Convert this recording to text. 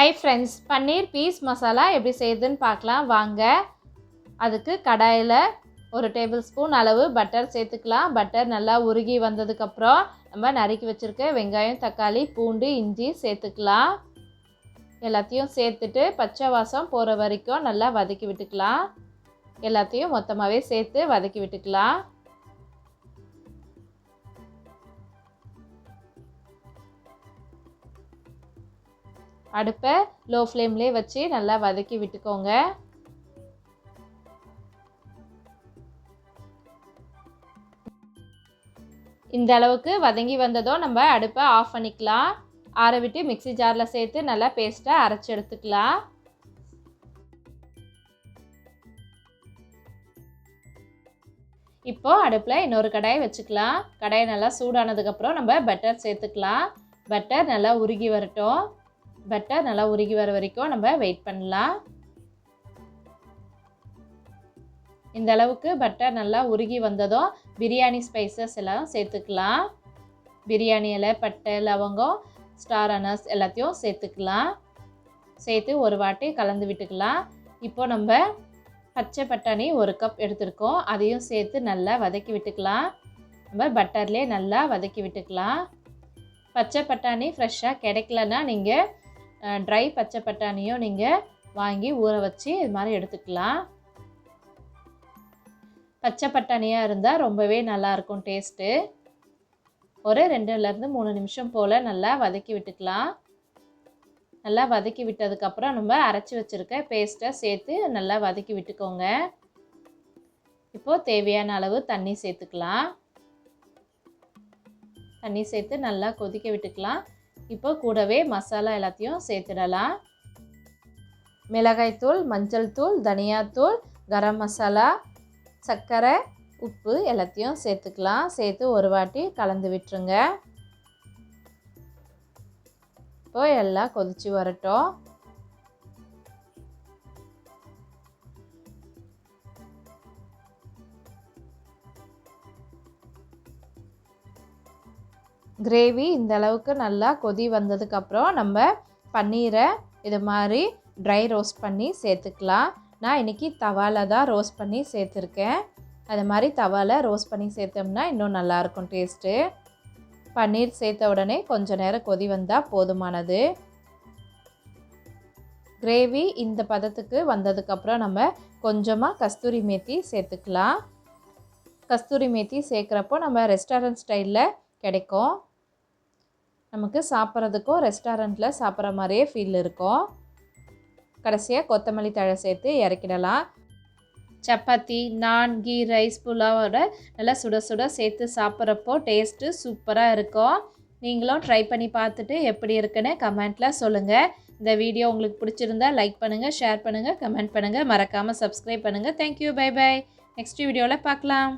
Hi friends paneer piece masala எப்படி செய்யுதுன்னு பார்க்கலாம். வாங்க. அதுக்கு கடாயில் ஒரு டேபிள் ஸ்பூன் அளவு பட்டர் சேர்த்துக்கலாம். பட்டர் நல்லா உருகி வந்ததுக்கப்புறம் நம்ம நறுக்கி வச்சுருக்க வெங்காயம் தக்காளி பூண்டு இஞ்சி சேர்த்துக்கலாம். எல்லாத்தையும் சேர்த்துட்டு பச்சை வாசம் போகிற வரைக்கும் நல்லா வதக்கி விட்டுக்கலாம். எல்லாத்தையும் மொத்தமாகவே சேர்த்து வதக்கி விட்டுக்கலாம். அடுப்பை லோ ஃப்ளேம்லேயே வச்சு நல்லா வதக்கி விட்டுக்கோங்க. இந்த அளவுக்கு வதங்கி வந்ததும் நம்ம அடுப்பை ஆஃப் பண்ணிக்கலாம். ஆற விட்டு மிக்சி ஜாரில் சேர்த்து நல்லா பேஸ்ட்டாக அரைச்சி எடுத்துக்கலாம். இப்போது அடுப்பில் இன்னொரு கடாயை வச்சுக்கலாம். கடாயை நல்லா சூடானதுக்கப்புறம் நம்ம பட்டர் சேர்த்துக்கலாம். பட்டர் நல்லா உருகி வரட்டும். பட்டர் நல்லா உருகி வர வரைக்கும் நம்ம வெயிட் பண்ணலாம். இந்த அளவுக்கு பட்டர் நல்லா உருகி வந்ததும் பிரியாணி ஸ்பைசஸ் எல்லாம் சேர்த்துக்கலாம். பிரியாணி இலை பட்டை லவங்கம் ஸ்டார் அனஸ் எல்லாத்தையும் சேர்த்துக்கலாம். சேர்த்து ஒரு வாட்டி கலந்து விட்டுக்கலாம். இப்போ நம்ம பச்சை பட்டாணி ஒரு கப் எடுத்துருக்கோம். அதையும் சேர்த்து நல்லா வதக்கி விட்டுக்கலாம். நம்ம பட்டர்லேயே நல்லா வதக்கி விட்டுக்கலாம். பச்சை பட்டாணி ஃப்ரெஷ்ஷாக கிடைக்கலன்னா நீங்கள் ட்ரை பச்சை பட்டாணியும் நீங்கள் வாங்கி ஊற வச்சு இது மாதிரி எடுத்துக்கலாம். பச்சை பட்டாணியாக இருந்தால் ரொம்பவே நல்லாயிருக்கும் டேஸ்ட்டு ஒரு ரெண்டுலேருந்து மூணு நிமிஷம் போல் நல்லா வதக்கி விட்டுக்கலாம். நல்லா வதக்கி விட்டதுக்கப்புறம் நம்ம அரைச்சி வச்சுருக்க பேஸ்ட்டை சேர்த்து நல்லா வதக்கி விட்டுக்கோங்க. இப்போது தேவையான அளவு தண்ணி சேர்த்துக்கலாம். தண்ணி சேர்த்து நல்லா கொதிக்க விட்டுக்கலாம். இப்போ கூடவே மசாலா எல்லாத்தையும் சேர்த்துடலாம். மிளகாய்த்தூள் மஞ்சள் தூள் தனியாத்தூள் கரம் மசாலா சர்க்கரை உப்பு எல்லாத்தையும் சேர்த்துக்கலாம். சேர்த்து ஒரு வாட்டி கலந்து விட்டுருங்க. இப்போ எல்லாம் கொதிச்சு வரட்டும். கிரேவி இந்த அளவுக்கு நல்லா கொதி வந்ததுக்கப்புறம் நம்ம பன்னீரை இது மாதிரி ட்ரை ரோஸ்ட் பண்ணி சேர்த்துக்கலாம். நான் இன்றைக்கி தவாவில் தான் ரோஸ்ட் பண்ணி சேர்த்துருக்கேன். அது மாதிரி தவாவில் ரோஸ்ட் பண்ணி சேர்த்தோம்னா இன்னும் நல்லாயிருக்கும் டேஸ்ட்டு பன்னீர் சேர்த்த உடனே கொஞ்சம் நேரம் கொதி வந்தால் போதுமானது. கிரேவி இந்த பதத்துக்கு வந்ததுக்கப்புறம் நம்ம கொஞ்சமாக கஸ்தூரி மேத்தி சேர்த்துக்கலாம். கஸ்தூரி மேத்தி சேர்க்குறப்போ நம்ம ரெஸ்டாரண்ட் ஸ்டைலில் கிடைக்கும். நமக்கு சாப்பிட்றதுக்கும் ரெஸ்டாரண்ட்டில் சாப்பிட்ற மாதிரியே ஃபீல் இருக்கும். கடைசியாக கொத்தமல்லி தழை சேர்த்து இறக்கிடலாம். சப்பாத்தி நான் கீ ரைஸ் புலாவோட நல்லா சுட சுட சேர்த்து சாப்பிட்றப்போ டேஸ்ட்டு சூப்பராக இருக்கும். நீங்களும் ட்ரை பண்ணி பார்த்துட்டு எப்படி இருக்குன்னு கமெண்ட்டில் சொல்லுங்கள் இந்த வீடியோ உங்களுக்கு பிடிச்சிருந்தா லைக் பண்ணுங்கள் ஷேர் பண்ணுங்கள் கமெண்ட் பண்ணுங்கள் மறக்காமல் சப்ஸ்கிரைப் பண்ணுங்கள் தேங்க்யூ பை பை நெக்ஸ்ட் வீடியோவில் பார்க்கலாம்.